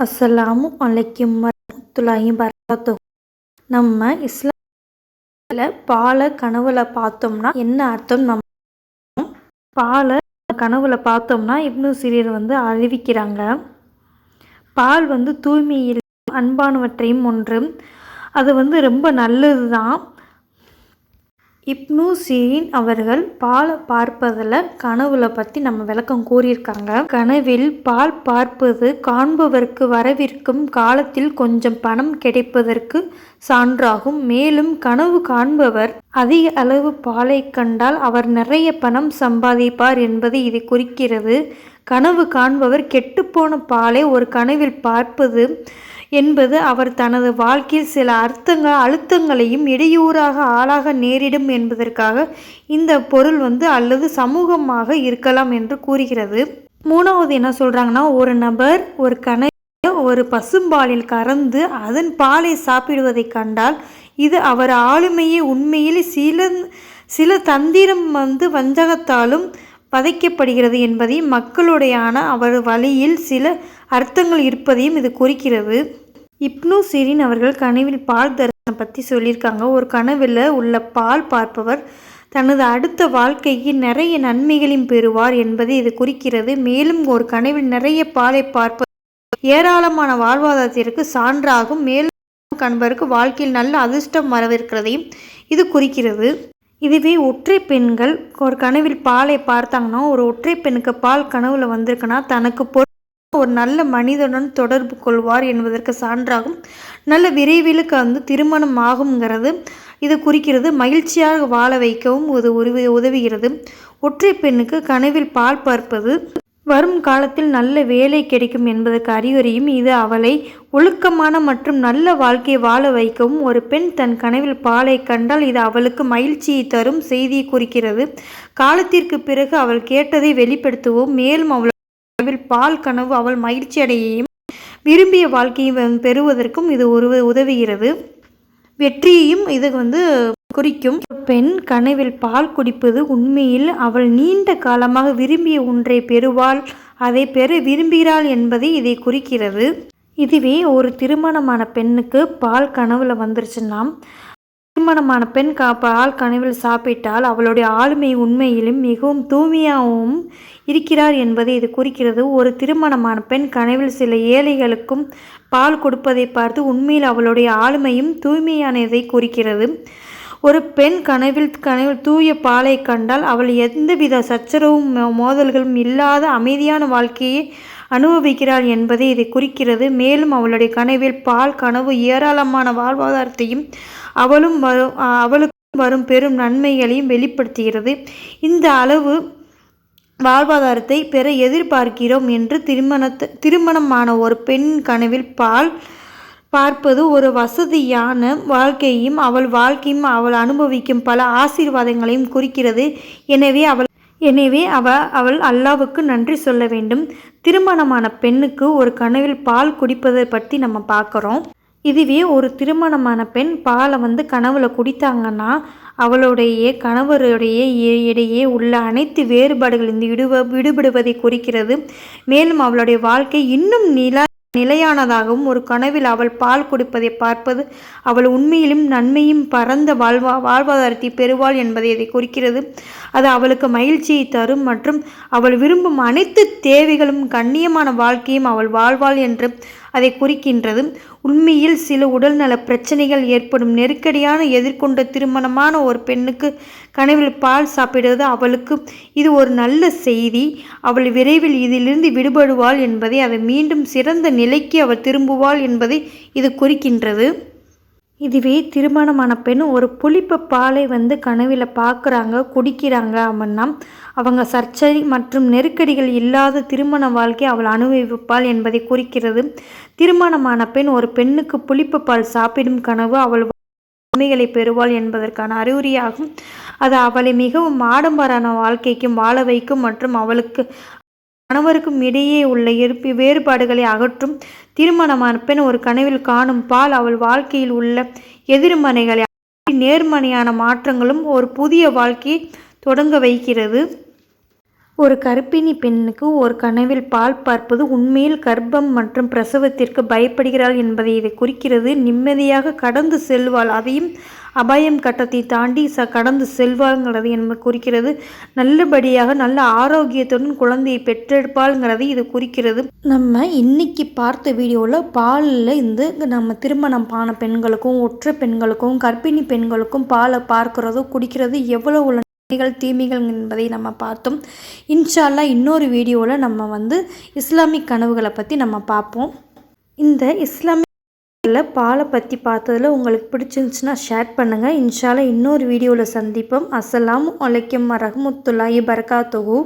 அஸ்ஸலாமு அலைக்கும் வரமத்துல்லாஹி வரகாத்து நம்ம இஸ்லாமில் பாலை கனவுல பார்த்தோம்னா என்ன அர்த்தம்? நம்ம பாலை கனவுல பார்த்தோம்னா இப்னு சிறியர் வந்து அறிவிக்கிறாங்க. பால் வந்து தூய்மையில் அன்பானவற்றையும் ஒன்று. அது வந்து ரொம்ப நல்லது தான் இப்னு சீரின் அவர்கள் பால் பார்ப்பதில் கனவுல பற்றி நம்ம விளக்கம் கூறியிருக்காங்க. கனவில் பால் பார்ப்பது காண்பவருக்கு வரவிருக்கும் காலத்தில் கொஞ்சம் பணம் கிடைப்பதற்கு சான்றாகும். மேலும் கனவு காண்பவர் அதிக அளவு பாலை கண்டால் அவர் நிறைய பணம் சம்பாதிப்பார் என்பது இதை குறிக்கிறது. கனவு காண்பவர் கெட்டுப்போன பாலை ஒரு கனவில் பார்ப்பது என்பது அவர் தனது வாழ்க்கையில் சில அர்த்தங்கள் அழுத்தங்களையும் இடையூறாக ஆளாக நேரிடும் என்பதற்காக இந்த பொருள் வந்து அல்லது சமூகமாக இருக்கலாம் என்று கூறுகிறது. மூணாவது என்ன சொல்கிறாங்கன்னா ஒரு நபர் ஒரு கனை ஒரு பசும்பாலில் கறந்து அதன் பாலை சாப்பிடுவதை கண்டால் இது அவர் ஆளுமையை உண்மையில் சில சில தந்திரம் வந்து வஞ்சகத்தாலும் பதைக்கப்படுகிறது என்பதையும் மக்களுடையான அவர் வழியில் சில அர்த்தங்கள் இருப்பதையும் இது குறிக்கிறது. இப்னு சிரின் அவர்கள் கனவில் பால் தரிசனம் பற்றி சொல்லியிருக்காங்க. ஒரு கனவில் உள்ள பால் பார்ப்பவர் தனது அடுத்த வாழ்க்கைக்கு நிறைய நன்மைகளையும் பெறுவார் என்பதை இது குறிக்கிறது. மேலும் ஒரு கனவில் நிறைய பாலை பார்ப்பது ஏராளமான வாழ்வாதாரத்திற்கு சான்றாகும். மேலும் கண்பருக்கு வாழ்க்கையில் நல்ல அதிர்ஷ்டம் வரவிருக்கிறதையும் இது குறிக்கிறது. இதுவே ஒற்றை பெண்கள் ஒரு கனவில் பாலை பார்த்தாங்கன்னா ஒரு ஒற்றை பெண்ணுக்கு பால் கனவுல வந்திருக்குன்னா தனக்கு பொ ஒரு நல்ல மனிதனுடன் தொடர்பு கொள்வார் என்பதற்கு சான்றாகும். நல்ல விரைவில் வந்து திருமணம் ஆகுங்கிறது இது குறிக்கிறது. மகிழ்ச்சியாக வாழ வைக்கவும் இது உதவி உதவுகிறது. ஒற்றை பெண்ணுக்கு கனவில் பால் பார்ப்பது வரும் காலத்தில் நல்ல வேலை கிடைக்கும் என்பதற்கு அறிகுறியும் இது. அவளை ஒழுக்கமான மற்றும் நல்ல வாழ்க்கையை வாழ வைக்கவும் ஒரு பெண் தன் கனவில் பாலை கண்டால் இது அவளுக்கு மகிழ்ச்சியை தரும் செய்தியை குறிக்கிறது. காலத்திற்கு பிறகு அவள் கேட்டதை வெளிப்படுத்துவோம் மேலும் அவள் அளவில் பால் கனவு அவள் மகிழ்ச்சி அடையையும் விரும்பிய வாழ்க்கையும் பெறுவதற்கும் இது ஒரு உதவுகிறது. வெற்றியையும் இது வந்து குறிக்கும். பெண் கனவில் பால் குடிப்பது உண்மையில் அவள் நீண்ட காலமாக விரும்பிய ஒன்றை பெறுவாள் அதை பெற விரும்புகிறாள் என்பதை இதை குறிக்கிறது. இதுவே ஒரு திருமணமான பெண்ணுக்கு பால் கனவுல வந்துருச்சுன்னா திருமணமான பெண் கா கனவில் சாப்பிட்டால் அவளுடைய ஆளுமை உண்மையிலும் மிகவும் தூய்மையாகவும் இருக்கிறார் என்பதை இது குறிக்கிறது. ஒரு திருமணமான பெண் கனவில் சில ஏழைகளுக்கும் பால் கொடுப்பதை பார்த்து உண்மையில் அவளுடைய ஆளுமையும் தூய்மையானதை குறிக்கிறது. ஒரு பெண் கனவில் கனவில் தூய பாலை கண்டால் அவள் எந்தவித சச்சரவும் மோதல்களும் இல்லாத அமைதியான வாழ்க்கையை அனுபவிக்கிறாள் என்பதை இதை குறிக்கிறது. மேலும் அவளுடைய கனவில் பால் கனவு ஏராளமான வாழ்வாதாரத்தையும் அவளும் வரும் அவளுக்கும் வரும் பெரும் நன்மைகளையும் வெளிப்படுத்துகிறது. இந்த அளவு வாழ்வாதாரத்தை பெற எதிர்பார்க்கிறோம் என்று திருமணத்து திருமணமான ஒரு பெண் கனவில் பால் பார்ப்பது ஒரு வசதியான வாழ்க்கையும் அவள் வாழ்க்கையும் அவள் அனுபவிக்கும் பல ஆசீர்வாதங்களையும் குறிக்கிறது. எனவே அவள் எனவே அவ அவள் அல்லாவுக்கு நன்றி சொல்ல வேண்டும். திருமணமான பெண்ணுக்கு ஒரு கனவில் பால் குடிப்பதை பற்றி நம்ம பார்க்குறோம். இதுவே ஒரு திருமணமான பெண் பாலை வந்து கனவுல குடித்தாங்கன்னா அவளுடைய கணவருடைய இடையே உள்ள அனைத்து வேறுபாடுகளிலிருந்து விடுவ விடுபடுவதை குறிக்கிறது. மேலும் அவளுடைய வாழ்க்கை இன்னும் நிலா நிலையானதாகவும் ஒரு கனவில் அவள் பால் கொடுப்பதை பார்ப்பது அவள் உண்மையிலும் நன்மையும் பரந்த வாழ்வா வாழ்வாதாரத்தை பெறுவாள் என்பதை அதை குறிக்கிறது. அது அவளுக்கு மகிழ்ச்சியை தரும் மற்றும் அவள் விரும்பும் அனைத்து தேவைகளும் கண்ணியமான வாழ்க்கையும் அவள் வாழ்வாள் என்று அதை குறிக்கின்றது உண்மையில் சில உடல்நல பிரச்சனைகள் ஏற்படும் நெருக்கடியான எதிர்கொண்ட திருமணமான ஒரு பெண்ணுக்கு கனவில் பால் சாப்பிடுவது அவளுக்கு இது ஒரு நல்ல செய்தி. அவள் விரைவில் இதிலிருந்து விடுபடுவாள் என்பதை அதை மீண்டும் சிறந்த நிலைக்கு அவள் திரும்புவாள் என்பதை இது குறிக்கின்றது. இதுவே திருமணமான பெண் ஒரு புளிப்பு பாலை வந்து கனவில் பார்க்குறாங்க குடிக்கிறாங்க அப்படின்னா அவங்க சர்ச்சை மற்றும் நெருக்கடிகள் இல்லாத திருமண வாழ்க்கை அவள் அனுபவிப்பாள் என்பதை குறிக்கிறது. திருமணமான பெண் ஒரு பெண்ணுக்கு புளிப்பு பால் சாப்பிடும் கனவு அவள் உண்மைகளை பெறுவாள் என்பதற்கான அறிகுறியாகும். அது அவளை மிகவும் ஆடம்பரான வாழ்க்கைக்கும் வாழ வைக்கும் மற்றும் அவளுக்கு கணவருக்கும் இடையே உள்ள இருப்பு வேறுபாடுகளை அகற்றும் திருமணமான பெண் ஒரு கனவில் காணும் பால் அவள் வாழ்க்கையில் உள்ள எதிர்மனைகளை நேர்மறையான மாற்றங்களும் ஒரு புதிய வாழ்க்கையை தொடங்க வைக்கிறது. ஒரு கர்ப்பிணி பெண்ணுக்கு ஒரு கனவில் பால் பார்ப்பது உண்மையில் கர்ப்பம் மற்றும் பிரசவத்திற்கு பயப்படுகிறாள் என்பதை இதை குறிக்கிறது. நிம்மதியாக கடந்து செல்வாள். அதையும் அபாயம் கட்டத்தை தாண்டி ச கடந்து செல்வாள்ங்கிறது என்பது குறிக்கிறது. நல்லபடியாக நல்ல ஆரோக்கியத்துடன் குழந்தையை பெற்றெடுப்பாள்ங்கிறது இது குறிக்கிறது. நம்ம இன்னைக்கு பார்த்த வீடியோவில் பாலில் இருந்து நம்ம திருமணம் ஆன பெண்களுக்கும் ஒற்றை பெண்களுக்கும் கர்ப்பிணி பெண்களுக்கும் பாலை பார்க்கிறதோ குடிக்கிறது. எவ்வளோ நன்மைகள் தீமைகள் என்பதை நம்ம பார்த்தோம். இன்ஷால்லா இன்னொரு வீடியோவில் நம்ம வந்து இஸ்லாமிக் கனவுகளை பற்றி நம்ம பார்ப்போம். இந்த இஸ்லாமிக் பாலை பற்றி பார்த்ததில் உங்களுக்கு பிடிச்சிருந்துச்சுன்னா ஷேர் பண்ணுங்கள் இன்ஷால்லா இன்னொரு வீடியோவில் சந்திப்போம். அஸ்லாம் வலைக்கம் வரஹ்மத்துல்லாஹி பரகாத்துஹு